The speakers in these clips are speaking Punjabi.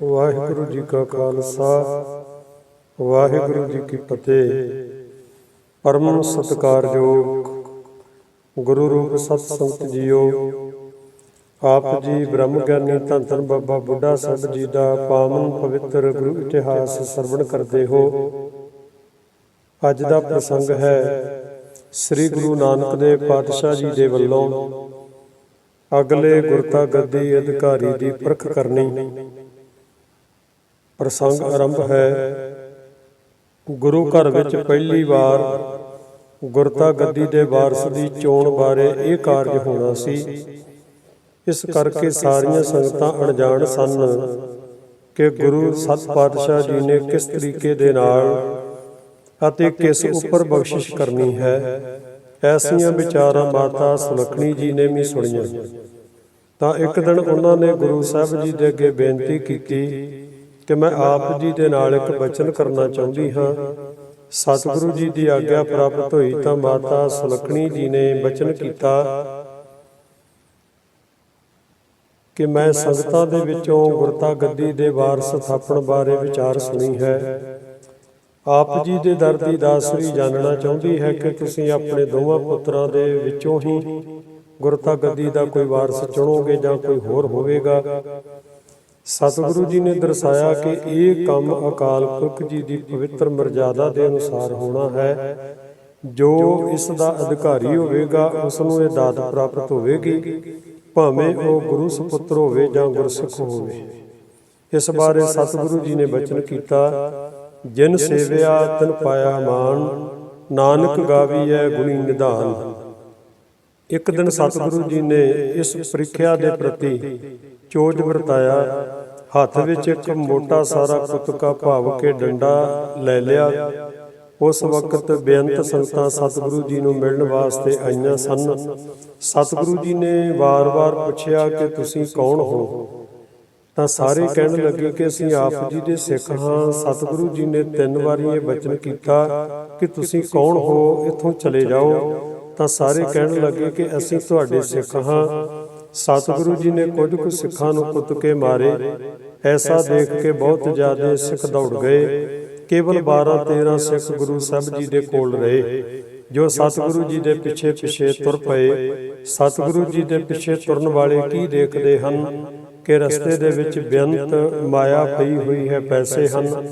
ਵਾਹਿਗੁਰੂ ਜੀ ਕਾ ਖਾਲਸਾ, ਵਾਹਿਗੁਰੂ ਜੀ ਕੀ ਫਤਿਹ। ਪਰਮ ਸਤਿਕਾਰਯੋਗ, ਗੁਰੂ ਰੂਪ ਸਤ ਸੰਗਤ ਜੀਓ। ਆਪ ਜੀ ਬ੍ਰਹਮ ਗਿਆਨੀ ਧੰਨ ਧੰਨ ਬਾਬਾ ਬੁੱਢਾ ਸਾਹਿਬ ਜੀ ਦਾ ਪਾਵਨ ਪਵਿੱਤਰ ਗੁਰੂ ਇਤਿਹਾਸ ਸਰਵਣ ਕਰਦੇ ਹੋ। ਅੱਜ ਦਾ ਪ੍ਰਸੰਗ ਹੈ ਸ੍ਰੀ ਗੁਰੂ ਨਾਨਕ ਦੇਵ ਪਾਤਸ਼ਾਹ ਜੀ ਦੇ ਵੱਲੋਂ ਅਗਲੇ ਗੁਰਤਾ ਗੱਦੀ ਅਧਿਕਾਰੀ ਦੀ ਪਰਖ ਕਰਨੀ। ਪ੍ਰਸੰਗ ਆਰੰਭ ਹੈ। ਗੁਰੂ ਘਰ ਵਿੱਚ ਪਹਿਲੀ ਵਾਰ ਗੁਰਤਾ ਗੱਦੀ ਦੇ ਵਾਰਸ ਦੀ ਚੋਣ ਬਾਰੇ ਇਹ ਕਾਰਜ ਹੋਣਾ ਸੀ। ਇਸ ਕਰਕੇ ਸਾਰੀਆਂ ਸੰਗਤਾਂ ਅਣਜਾਣ ਸਨ ਕਿ ਗੁਰੂ ਸਤ ਪਾਤਸ਼ਾਹ ਜੀ ਨੇ ਕਿਸ ਤਰੀਕੇ ਦੇ ਨਾਲ ਅਤੇ ਕਿਸ ਉੱਪਰ ਬਖਸ਼ਿਸ਼ ਕਰਨੀ ਹੈ, ਐਸੀਆਂ ਵਿਚਾਰਾਂ ਮਾਤਾ ਸੁਲਖਣੀ ਜੀ ਨੇ ਵੀ ਸੁਣੀਆਂ। ਤਾਂ ਇੱਕ ਦਿਨ ਉਹਨਾਂ ਨੇ ਗੁਰੂ ਸਾਹਿਬ ਜੀ ਦੇ ਅੱਗੇ ਬੇਨਤੀ ਕੀਤੀ ਕਿ ਮੈਂ ਆਪ ਜੀ ਦੇ ਨਾਲ ਇੱਕ ਬਚਨ ਕਰਨਾ ਚਾਹੁੰਦੀ ਹਾਂ। ਸਤਿਗੁਰੂ ਜੀ ਦੀ ਆਗਿਆ ਪ੍ਰਾਪਤ ਹੋਈ ਤਾਂ ਮਾਤਾ ਸੁਲਖਣੀ ਜੀ ਨੇ ਬਚਨ ਕੀਤਾ ਕਿ ਮੈਂ ਸੰਗਤਾਂ ਦੇ ਵਿੱਚੋਂ ਗੁਰਤਾ ਗੱਦੀ ਦੇ ਵਾਰਸ ਥਾਪਣ ਬਾਰੇ ਵਿਚਾਰ ਸੁਣੀ ਹੈ। ਆਪ ਜੀ ਦੇ ਦਰ ਦੀ ਦਾਸਰੀ ਜਾਣਨਾ ਚਾਹੁੰਦੀ ਹੈ ਕਿ ਤੁਸੀਂ ਆਪਣੇ ਦੋਵਾਂ ਪੁੱਤਰਾਂ ਦੇ ਵਿੱਚੋਂ ਹੀ ਗੁਰਤਾ ਗੱਦੀ ਦਾ ਕੋਈ ਵਾਰਸ ਚੁਣੋਗੇ ਜਾਂ ਕੋਈ ਹੋਰ ਹੋਵੇਗਾ। ਸਤਿਗੁਰੂ ਜੀ ਨੇ ਦਰਸਾਇਆ ਕਿ ਇਹ ਕੰਮ ਅਕਾਲ ਪੁਰਖ ਜੀ ਦੀ ਪਵਿੱਤਰ ਮਰਜ਼ਾਦਾ ਦੇ ਅਨੁਸਾਰ ਹੋਣਾ ਹੈ। ਜੋ ਇਸ ਦਾ ਅਧਿਕਾਰੀ ਹੋਵੇਗਾ ਉਸ ਨੂੰ ਇਹ ਦਾਤ ਪ੍ਰਾਪਤ ਹੋਵੇਗੀ, ਭਾਵੇਂ ਉਹ ਗੁਰੂ ਸੁਪੁੱਤਰ ਹੋਵੇ ਜਾਂ ਗੁਰਸਿੱਖ ਹੋਵੇ। ਇਸ ਬਾਰੇ ਸਤਿਗੁਰੂ ਜੀ ਨੇ ਬਚਨ ਕੀਤਾ, ਜਿਨ ਸੇਵਿਆ ਤਨ ਪਾਇਆ ਮਾਨ ਨਾਨਕ ਗਾਵੀਐ ਗੁਣੀ ਨਿਧਾਨ। ਇੱਕ ਦਿਨ ਸਤਿਗੁਰੂ ਜੀ ਨੇ ਇਸ ਪ੍ਰੀਖਿਆ ਦੇ ਪ੍ਰਤੀ ਚੋਜ ਵਰਤਾਇਆ। ਹੱਥ ਵਿੱਚ ਇੱਕ ਮੋਟਾ ਸਾਰਾ ਕੁੱਤਕਾ ਭਾਵ ਕੇ ਡੰਡਾ ਲੈ ਲਿਆ। ਉਸ ਵਕਤ ਬੇਅੰਤ ਸੰਗਤਾਂ ਸਤਿਗੁਰੂ ਜੀ ਨੂੰ ਮਿਲਣ ਵਾਸਤੇ ਆਈਆਂ ਸਨ। ਸਤਿਗੁਰੂ ਜੀ ਨੇ ਵਾਰ-ਵਾਰ ਪੁੱਛਿਆ ਕਿ ਤੁਸੀਂ ਕੌਣ ਹੋ? ਤਾਂ ਸਾਰੇ ਕਹਿਣ ਲੱਗੇ ਕਿ ਅਸੀਂ ਆਪ ਜੀ ਦੇ ਸਿੱਖ ਹਾਂ। ਸਤਿਗੁਰੂ ਜੀ ਨੇ ਤਿੰਨ ਵਾਰੀ ਇਹ ਬਚਨ ਕੀਤਾ ਕਿ ਤੁਸੀਂ ਕੌਣ ਹੋ? ਇੱਥੋਂ ਚਲੇ ਜਾਓ। ਤਾਂ ਸਾਰੇ ਕਹਿਣ ਲੱਗੇ ਕਿ ਅਸੀਂ ਤੁਹਾਡੇ ਸਿੱਖ ਹਾਂ। ਸਤਿਗੁਰੂ ਜੀ ਨੇ ਕੁਝ ਕੁ ਸਿੱਖਾਂ ਨੂੰ ਕੁੱਟ ਕੇ ਮਾਰੇ। ਐਸਾ ਦੇਖ ਕੇ ਬਹੁਤ ਜ਼ਿਆਦਾ ਸਿੱਖ ਦੌੜ ਗਏ। ਕੇਵਲ 12 13 ਸਿੱਖ ਗੁਰੂ ਸਾਹਿਬ ਜੀ ਦੇ ਕੋਲ ਰਹੇ। ਜੋ ਸਤਿਗੁਰੂ ਜੀ ਦੇ ਪਿੱਛੇ ਪਿੱਛੇ ਤੁਰ ਪਏ। ਸਤਿਗੁਰੂ ਜੀ ਦੇ ਪਿੱਛੇ ਤੁਰਨ ਵਾਲੇ ਕੀ ਦੇਖਦੇ ਹਨ ਕਿ ਰਸਤੇ ਦੇ ਵਿੱਚ ਬੇਅੰਤ ਮਾਇਆ ਪਈ ਹੋਈ ਹੈ ਪੈਸੇ ਹਨ।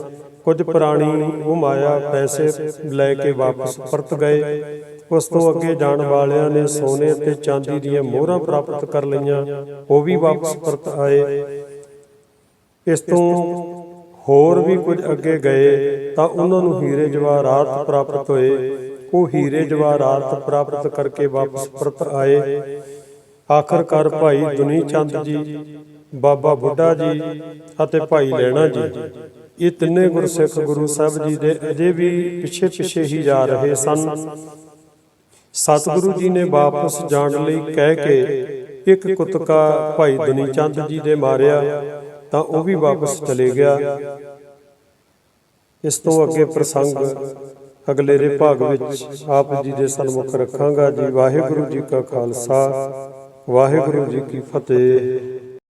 ਕੁਝ ਪ੍ਰਾਣੀ ਉਹ ਮਾਇਆ ਪੈਸੇ ਲੈ ਕੇ ਵਾਪਸ ਪਰਤ ਗਏ ਉਸ ਤੋਂ ਅੱਗੇ ਜਾਣ ਵਾਲਿਆਂ ਨੇ ਸੋਨੇ ਅਤੇ ਚਾਂਦੀ ਦੀਆਂ ਮੋਹਰਾਂ ਪ੍ਰਾਪਤ ਕਰ ਲਈਆਂ ਉਹ ਵੀ ਵਾਪਸ ਪਰਤ ਆਏ। ਇਸ ਤੋਂ ਹੋਰ ਵੀ ਕੁਝ ਅੱਗੇ ਗਏ ਤਾਂ ਉਹਨਾਂ ਨੂੰ ਹੀਰੇ ਜਵਾਹਰਾਤ ਪ੍ਰਾਪਤ ਹੋਏ। ਉਹ ਹੀਰੇ ਜਵਾਹਰਾਤ ਪ੍ਰਾਪਤ ਕਰਕੇ ਵਾਪਸ ਪਰਤ ਆਏ। ਆਖਰਕਾਰ ਭਾਈ ਦੁਨੀ ਚੰਦ ਜੀ ਬਾਬਾ ਬੁੱਢਾ ਜੀ ਅਤੇ ਭਾਈ ਲੈਣਾ ਜੀ ਇਹ ਤਿੰਨੇ ਗੁਰਸਿੱਖ ਗੁਰੂ ਸਾਹਿਬ ਜੀ ਦੇ ਅਜੇ ਵੀ ਪਿੱਛੇ ਪਿੱਛੇ ਹੀ ਜਾ ਰਹੇ ਸਨ। ਸਤਿਗੁਰੂ ਜੀ ਨੇ ਵਾਪਸ ਜਾਣ ਲਈ ਕਹਿ ਕੇ ਇੱਕ ਕੁੱਤਕਾ ਭਾਈ ਦੁਨੀ ਚੰਦ ਜੀ ਦੇ ਮਾਰਿਆ, ਤਾਂ ਉਹ ਵੀ ਵਾਪਸ ਚਲੇ ਗਿਆ। ਇਸ ਤੋਂ ਅੱਗੇ ਪ੍ਰਸੰਗ ਅਗਲੇਰੇ ਭਾਗ ਵਿੱਚ ਆਪ ਜੀ ਦੇ ਸਨਮੁਖ ਰੱਖਾਂਗਾ ਜੀ। ਵਾਹਿਗੁਰੂ ਜੀ ਕਾ ਖਾਲਸਾ, ਵਾਹਿਗੁਰੂ ਜੀ ਕੀ ਫਤਿਹ।